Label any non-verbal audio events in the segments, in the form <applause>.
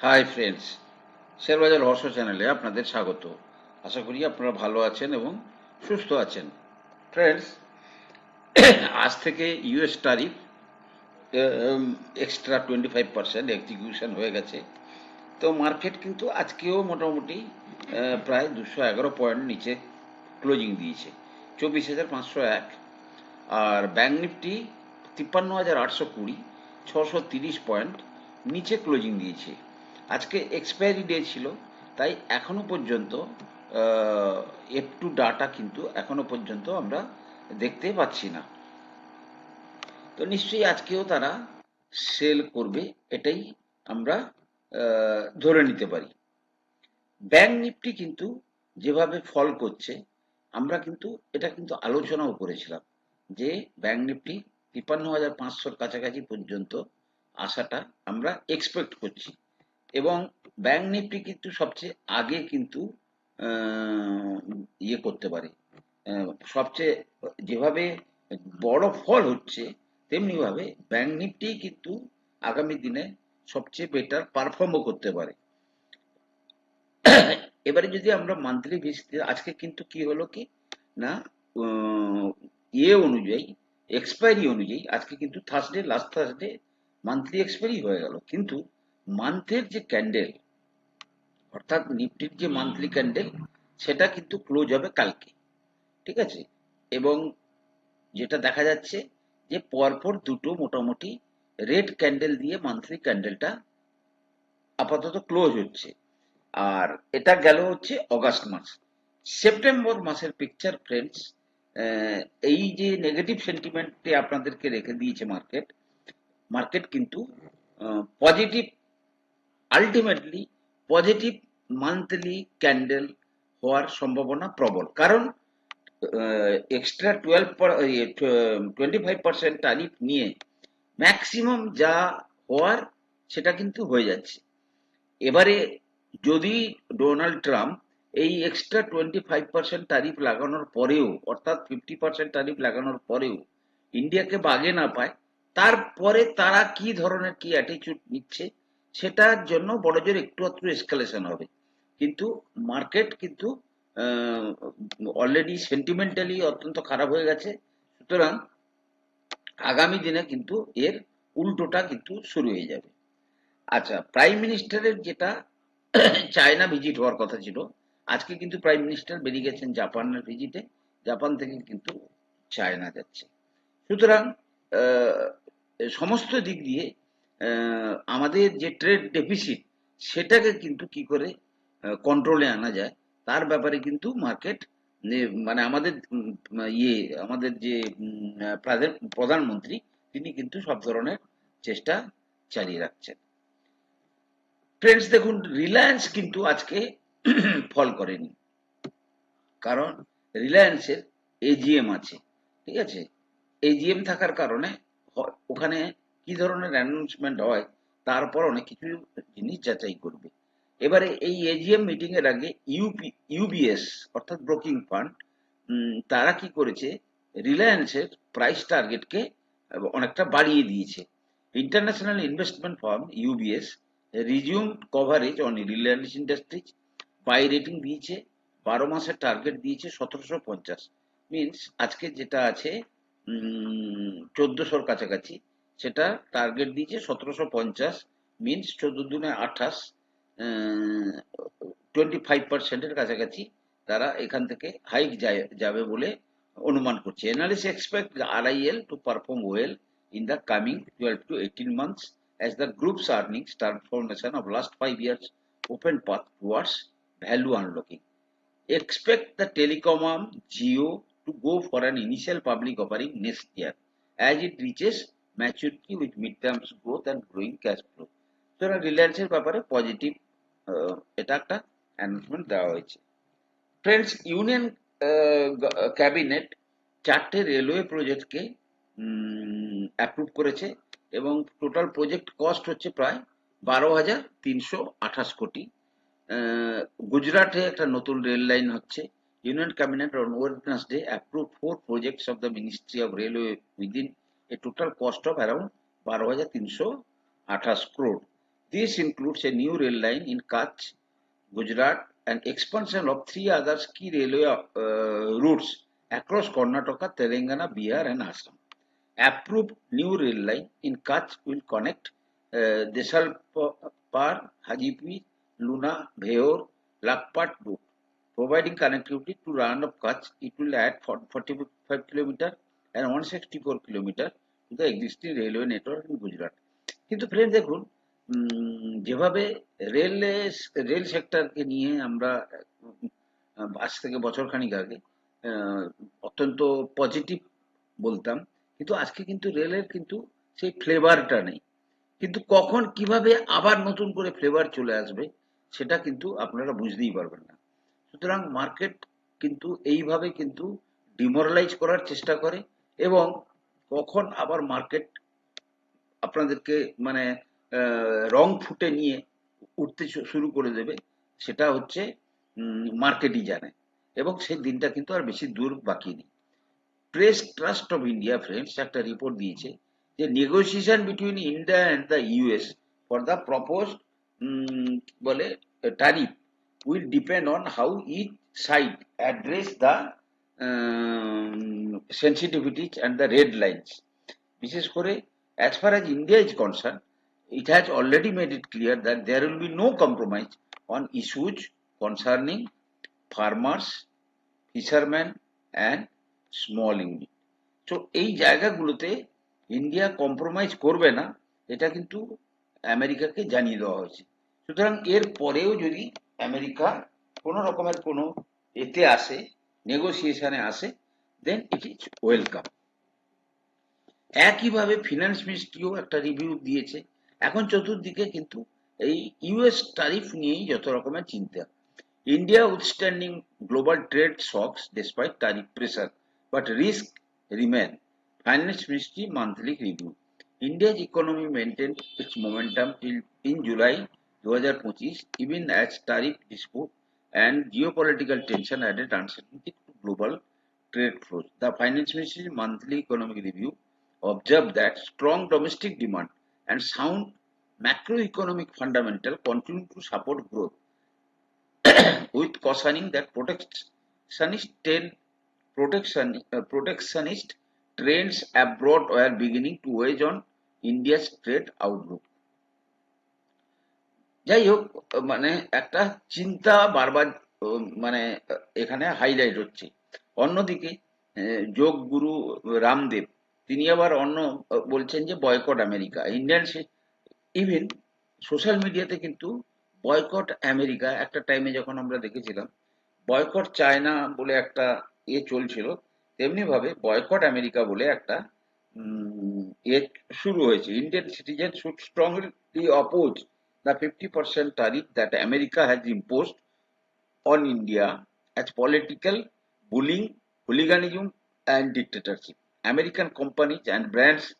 Hi friends শেয়ারবাজার রহস্য চ্যানেলে আপনাদের স্বাগত। আশা করি আপনারা ভালো আছেন এবং সুস্থ আছেন। ফ্রেন্ডস <clears throat> আজ থেকে US tariff extra twenty five percent execution হয়ে গেছে। তো মার্কেট কিন্তু আজকেও মোটামুটি প্রায় দুশো এগারো পয়েন্ট নিচে ক্লোজিং দিয়েছে। চব্বিশ হাজার পাঁচশো এক। আর ব্যাঙ্ক নিফটি তিপ্পান্ন হাজার আটশো কুড়ি, ছশো তিরিশ পয়েন্ট নিচে ক্লোজিং দিয়েছে। আজকে এক্সপায়ারি ডে ছিল, তাই এখনও পর্যন্ত এফ টু ডাটা কিন্তু এখনও পর্যন্ত আমরা দেখতে পাচ্ছি না। তো নিশ্চয়ই আজকেও তারা সেল করবে, এটাই আমরা ধরে নিতে পারি। ব্যাংক নিফটি কিন্তু যেভাবে ফল করছে, আমরা কিন্তু এটা কিন্তু আলোচনাও করেছিলাম যে ব্যাংক নিফটি তিপ্পান্ন হাজার পাঁচশোর কাছাকাছি পর্যন্ত আসাটা আমরা এক্সপেক্ট করছি। এবং ব্যাংক নিফটি কিন্তু সবচেয়ে আগে কিন্তু ইয়ে করতে পারে। সবচেয়ে যেভাবে বড় ফল হচ্ছে তেমনি ভাবে ব্যাংক নিফটি কিন্তু আগামী দিনে সবচেয়ে বেটার পারফর্মও করতে পারে। এবারে যদি আমরা মান্থলি ভিত্তিতে আজকে কিন্তু কি হলো কি? না ইয়ে অনুযায়ী এক্সপায়ারি অনুযায়ী, আজকে কিন্তু Thursday last Thursday monthly expiry হয়ে গেল। কিন্তু মান্থের যে ক্যান্ডেল অর্থাৎ নিফটির যে মান্থলি ক্যান্ডেল সেটা কিন্তু ক্লোজ হবে কালকে, ঠিক আছে? এবং যেটা দেখা যাচ্ছে যে পরপর দুটো মোটামুটি রেড ক্যান্ডেল দিয়ে মান্থলি ক্যান্ডেলটা আপাতত ক্লোজ হচ্ছে। আর এটা গেল হচ্ছে অগাস্ট মাস। সেপ্টেম্বর মাসের পিকচার ফ্রেন্ডস এই যে নেগেটিভ সেন্টিমেন্টে আপনাদেরকে রেখে দিয়েছে মার্কেট মার্কেট কিন্তু positive ultimately positive monthly candle হওয়ার সম্ভাবনা প্রবল। কারণ extra twelve twenty five percent tariff নিয়ে ম্যাক্সিমাম যা হওয়ার সেটা কিন্তু হয়ে যাচ্ছে। এবারে যদি ডোনাল্ড ট্রাম্প এই extra twenty five percent tariff লাগানোর পরেও, অর্থাৎ ফিফটি পার্সেন্ট টারিফ লাগানোর পরেও ইন্ডিয়াকে বাগে না পায়, তারপরে তারা কি ধরনের কি অ্যাটিচিউড নিচ্ছে সেটার জন্য বড় জোর একটু একটু এসকালেশন হবে। কিন্তু মার্কেট কিন্তু অলরেডি সেন্টিমেন্টালি অত্যন্ত খারাপ হয়ে গেছে। সুতরাং আগামী দিনে কিন্তু এর উল্টোটা কিন্তু শুরু হয়ে যাবে। আচ্ছা প্রাইম মিনিস্টারের যেটা চায়না ভিজিট হওয়ার কথা ছিল, আজকে কিন্তু প্রাইম মিনিস্টার বেরিয়ে গেছেন জাপানের ভিজিটে জাপান থেকে কিন্তু চায়না যাচ্ছে। সুতরাং সমস্ত দিক দিয়ে আমাদের যে ট্রেড ডেফিসিট সেটাকে কিন্তু কি করে কন্ট্রোলে আনা যায়, তার ব্যাপারে কিন্তু মার্কেট মানে আমাদের ইয়ে আমাদের যে প্রধানমন্ত্রী, তিনি কিন্তু সব ধরনের চেষ্টা চালিয়ে রাখছেন। ফ্রেন্ডস দেখুন রিলায়েন্স কিন্তু আজকে <clears throat> ফল করেনি। কারণ রিলায়েন্সের এজিএম আছে, ঠিক আছে? এজিএম থাকার কারণে ওখানে কি ধরনের অ্যানাউন্সমেন্ট হয় তারপর অনেক কিছু জিনিস যাচাই করবে। এবারে এই এজিএম মিটিং এর আগে ইউপি ইউবিএস অর্থাৎ ব্রোকিং ফান্ড তারা কি করেছে? রিলায়েন্সের প্রাইস টার্গেটকে অনেকটা বাড়িয়ে দিয়েছে। International investment firm UBS resume coverage on Reliance Industries buy rating দিয়েছে, বারো মাসের টার্গেট দিয়েছে সতেরোশো পঞ্চাশ। মিনস আজকে যেটা আছে চোদ্দশোর কাছাকাছি। সেটা টার্গেট দিয়েছে সতেরোশো পঞ্চাশ মিনস চোদ্দ দিনে আঠাশ টোয়েন্টি ফাইভ পার্সেন্টের কাছাকাছি তারা এখান থেকে হাইক যায়, যাবে বলে অনুমান করছে। Analysts expect RIL to perform well in the coming twelve to eighteen months as the group's earning star foundation of last five years open path towards value unlocking expect the telecom Jio to go for an initial public offering next year as it reaches maturity with midterms, growth and growing cash flow. সুতরাং রিলায়েন্সের ব্যাপারে positive এটা একটা announcement দেওয়া হয়েছে। Friends union cabinet চারটে railway প্রজেক্টকে approve করেছে এবং টোটাল প্রজেক্ট কস্ট হচ্ছে প্রায় বারো হাজার তিনশো আঠাশ কোটি। গুজরাটে একটা নতুন রেল লাইন হচ্ছে। Union cabinet on Wednesday approve four projects of the ministry of railway within a total cost of around 12,328 crore. This includes a new rail line in Kutch, Gujarat and expansion of three other key railway uh, routes across Karnataka, Telangana, Bihar and Assam. Approved new rail line in Kutch will connect uh, Desalpar, Hajipi, Luna, Bheor, Lakpat route. Providing connectivity to round of Kutch, it will add 45 km and 164 km to the railway network in Gujarat. কিন্তু friend দেখুন যেভাবে rail rail সেক্টরকে নিয়ে আমরা আজ থেকে বছর খানিক আগে অত্যন্ত পজিটিভ বলতাম কিন্তু আজকে কিন্তু রেলের কিন্তু সেই ফ্লেভারটা নেই কিন্তু কখন কীভাবে আবার নতুন করে ফ্লেভার চলে আসবে সেটা কিন্তু আপনারা বুঝতেই পারবেন না সুতরাং মার্কেট কিন্তু এইভাবে কিন্তু ডিমোরালাইজ করার চেষ্টা করে এবং কখন আবার মার্কেট আপনাদেরকে মানে রং ফুটে নিয়ে উঠতে শুরু করে দেবে। সেটা হচ্ছে মার্কেটই জানে। এবং সেই দিনটা কিন্তু আর বেশি দূর বাকি নেই। Press trust of India friends একটা রিপোর্ট দিয়েছে যে negotiation between India and the US for the propose বলে tariff will depend on how each side address the sensitivities and the red lines বিশেষ করে as far as India is concerned, it has already made it clear that there will be no compromise on issues concerning farmers, fishermen and small unit. তো এই জায়গাগুলোতে India compromise করবে না এটা কিন্তু আমেরিকাকে জানিয়ে দেওয়া হয়েছে সুতরাং এর পরেও যদি আমেরিকা কোনো রকমের কোনো এতে আসে নেগোসিয়েশনে আসে দেন ইট ইজ ওয়েলকাম একইভাবে ফিনান্স মিনিস্ট্রিও একটা রিভিউ দিয়েছে। এখন চতুর্দিকে কিন্তু এই ইউএস ট্যারিফ নিয়েই যত রকমের চিন্তা। India withstanding global trade shocks despite tariff pressure but risk remain finance ministry monthly review India's economy maintain its momentum in July দু হাজার পঁচিশ even as and geopolitical tension added uncertainty to global trade flows. The Finance Ministry's monthly economic review observed that strong domestic demand and sound macroeconomic fundamentals continue to support growth, <coughs> with cautioning that protectionist, trend, protection, uh, protectionist trends abroad are beginning to weigh on India's trade outlook. যাই হোক মানে একটা চিন্তা বারবার মানে এখানে highlight হচ্ছে। অন্যদিকে যোগ গুরু রামদেব, তিনি আবার অন্য বলছেন যে boycott America. Indian even social মিডিয়াতে কিন্তু বয়কট আমেরিকা, একটা টাইমে যখন আমরা দেখেছিলাম বয়কট চায়না বলে একটা ইয়ে চলছিল, তেমনি ভাবে বয়কট আমেরিকা বলে একটা ইয়ে শুরু হয়েছে। Indian citizen should strongly oppose the 50% tariff that America has imposed on India as political, bullying, hooliganism and dictatorship. American companies and brands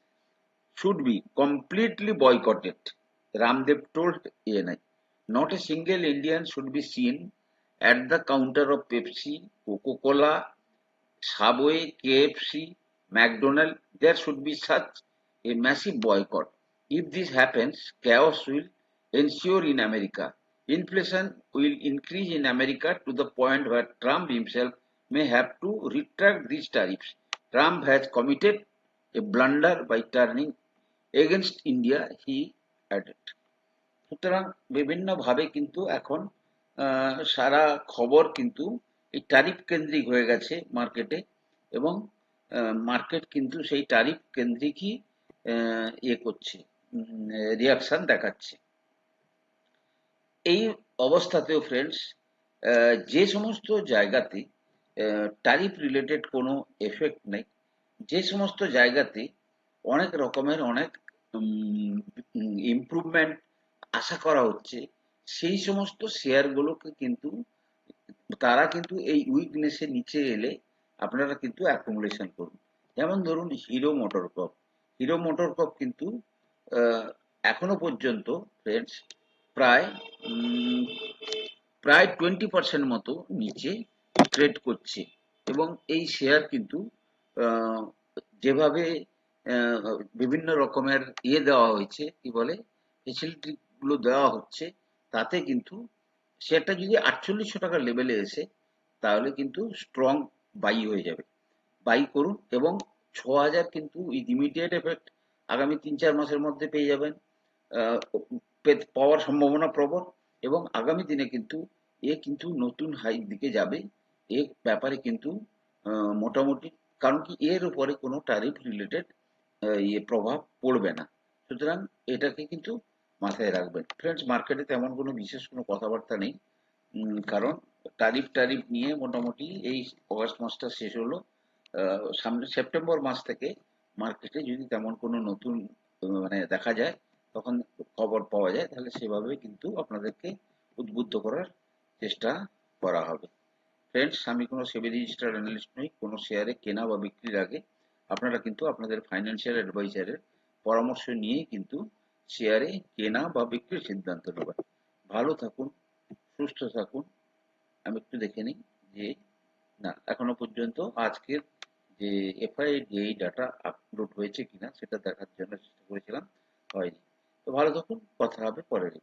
should be completely boycotted, Ramdev told ANI. Not a single Indian should be seen at the counter of Pepsi, Coca-Cola, Subway, KFC, McDonald's. There should be such a massive boycott. If this happens, chaos will ensure in America. Inflation will increase in America to the point where Trump himself may have to retract these tariffs. Trump has committed a blunder by turning against India, he added. সুতরাং বিভিন্নভাবে কিন্তু এখন সারা খবর কিন্তু এই tariff কেন্দ্রিক হয়ে গেছে মার্কেটে এবং মার্কেট কিন্তু সেই ট্যারিফ কেন্দ্রিকই ইয়ে করছে রিয়াকশন দেখাচ্ছে এই অবস্থাতেও ফ্রেন্ডস যে সমস্ত জায়গাতে ট্যারিফ রিলেটেড কোনো এফেক্ট নেই, যে সমস্ত জায়গাতে অনেক রকমের অনেক ইমপ্রুভমেন্ট আশা করা হচ্ছে, সেই সমস্ত শেয়ারগুলোকে কিন্তু, তারা কিন্তু এই উইকনেসের নিচে এলে আপনারা কিন্তু অ্যাকুমুলেশন করুন। যেমন ধরুন হিরো মোটর কপ হিরো মোটর কপ কিন্তু এখনও পর্যন্ত ফ্রেন্ডস প্রায় প্রায় টোয়েন্টি পার্সেন্ট মতো নিচে ট্রেড করছে। এবং এই শেয়ার কিন্তু যেভাবে বিভিন্ন রকমের ইয়ে দেওয়া হয়েছে, কি বলে ফেসিলিটি গুলো দেওয়া হচ্ছে, তাতে কিন্তু শেয়ারটা যদি আটচল্লিশশো টাকার লেভেলে এসে, তাহলে কিন্তু স্ট্রং বাই হয়ে যাবে। বাই করুন এবং ছ হাজার কিন্তু ইমিডিয়েট এফেক্ট আগামী তিন চার মাসের মধ্যে পেয়ে যাবেন। পাওয়ার সম্ভাবনা প্রবল এবং আগামী দিনে কিন্তু এ কিন্তু নতুন হাইট দিকে যাবে। এর ব্যাপারে কিন্তু মোটামুটি, কারণ কি এর উপরে কোনো ট্যারিফ রিলেটেড ইয়ে প্রভাব পড়বে না। সুতরাং এটাকে কিন্তু মাথায় রাখবেন। ফ্রেন্ডস মার্কেটে তেমন কোনো বিশেষ কোনো কথাবার্তা নেই। কারণ ট্যারিফ ট্যারিফ নিয়ে মোটামুটি এই অগাস্ট মাসটা শেষ হলো। সামনে সেপ্টেম্বর মাস থেকে মার্কেটে যদি তেমন কোনো নতুন মানে দেখা যায় তখন খবর পাওয়া যায়, তাহলে সেভাবে কিন্তু আপনাদেরকে উদ্বুদ্ধ করার চেষ্টা করা হবে। ফ্রেন্ডস আমি কোনো সেবি রেজিস্টার্ড অ্যানালিস্ট নই, কোনো শেয়ারে কেনা বা বিক্রির আগে আপনারা কিন্তু আপনাদের ফাইন্যান্সিয়াল অ্যাডভাইজারের পরামর্শ নিয়ে কিন্তু শেয়ারে কেনা বা বিক্রির সিদ্ধান্ত নেবেন। ভালো থাকুন, সুস্থ থাকুন। আমি একটু দেখে নিই যে, না, এখনও পর্যন্ত আজকের যে এফআই এই ডাটা আপলোড হয়েছে কিনা, সেটা দেখার জন্য চেষ্টা করেছিলাম, হয়নি। তো ভালো থাকুন কথা হবে পরের এ।